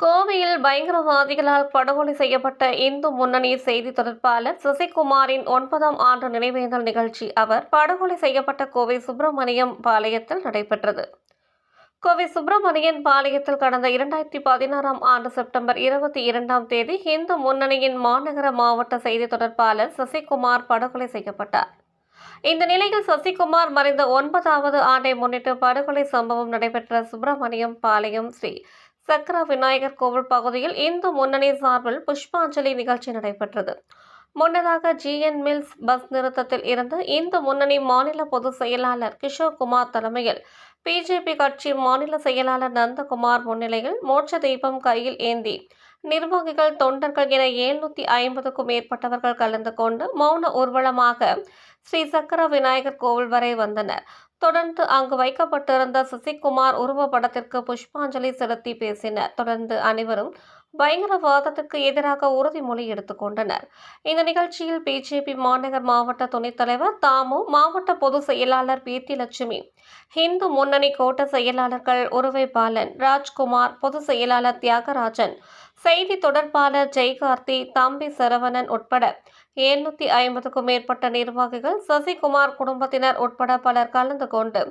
கோவையில் பயங்கரவாதிகளால் படுகொலை செய்யப்பட்ட இந்து முன்னணி செய்தி தொடர்பாளர் சசிகுமாரின் ஒன்பதாம் ஆண்டு நினைவேந்தல் நிகழ்ச்சி அவர் படுகொலை செய்யப்பட்ட கோவை சுப்பிரமணியம் பாளையத்தில் நடைபெற்றது. கோவை சுப்பிரமணியன் பாளையத்தில் கடந்த இரண்டாயிரத்தி பதினாறாம் ஆண்டு செப்டம்பர் இருபத்தி இரண்டாம் தேதி இந்து முன்னணியின் மாநகர மாவட்ட செய்தி தொடர்பாளர் சசிகுமார் படுகொலை செய்யப்பட்டார். இந்த நிலையில் சசிகுமார் மறைந்த ஒன்பதாவது ஆண்டை முன்னிட்டு படுகொலை சம்பவம் நடைபெற்ற சுப்பிரமணியம் பாளையம் ஸ்ரீ சக்கர விநாயகர் கோவில் பகுதியில் இந்து முன்னணி சார்பில் புஷ்பாஞ்சலி நிகழ்ச்சி நடைபெற்றது. முன்னதாக ஜிஎன் மில்ஸ் பஸ் நிறுத்தத்தில் இருந்து இந்து முன்னணி மாநில பொதுச் செயலாளர் கிஷோர் குமார் தலைமையில் பிஜேபி கட்சி மாநில செயலாளர் நந்தகுமார் முன்னிலையில் மோட்ச தீபம் கையில் ஏந்தி நிர்வாகிகள் தொண்டர்கள் என எழுநூத்தி ஐம்பதுக்கும் மேற்பட்டவர்கள் கலந்து கொண்டு மௌன ஊர்வலமாக ஸ்ரீ சக்கர விநாயகர் கோவில் வரை வந்தனர். தொடர்ந்து அங்கு வைக்கப்பட்டிருந்த சசிகுமார் உருவப்படத்திற்கு புஷ்பாஞ்சலி செலுத்தி பேசினர். தொடர்ந்து அனைவரும் பயங்கரவாதத்திற்கு எதிராக உறுதிமொழி எடுத்துக்கொண்டனர் இந்த நிகழ்ச்சியில் பிஜேபி மாநகர் மாவட்ட துணைத் தலைவர் தாமு மாவட்ட பொதுச் செயலாளர் பீர்த்தி லட்சுமி இந்து முன்னணி கோட்ட செயலாளர்கள் உருவை பாலன் ராஜ்குமார் பொதுச் செயலாளர் தியாகராஜன் செய்தி தொடர்பாளர் ஜெய்கார்த்தி தம்பி சரவணன் உட்பட எழுநூத்தி ஐம்பதுக்கும் மேற்பட்ட நிர்வாகிகள் சசிகுமார் குடும்பத்தினர் உட்பட பலர் கலந்து கொண்டு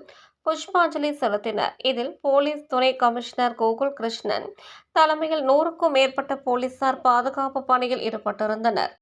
புஷ்பாஞ்சலி செலுத்தினர். இதில் போலீஸ் துணை கமிஷனர் கோகுல் கிருஷ்ணன் தலைமையில் நூறுக்கும் மேற்பட்ட போலீசார் பாதுகாப்பு பணியில் ஈடுபட்டிருந்தனர்.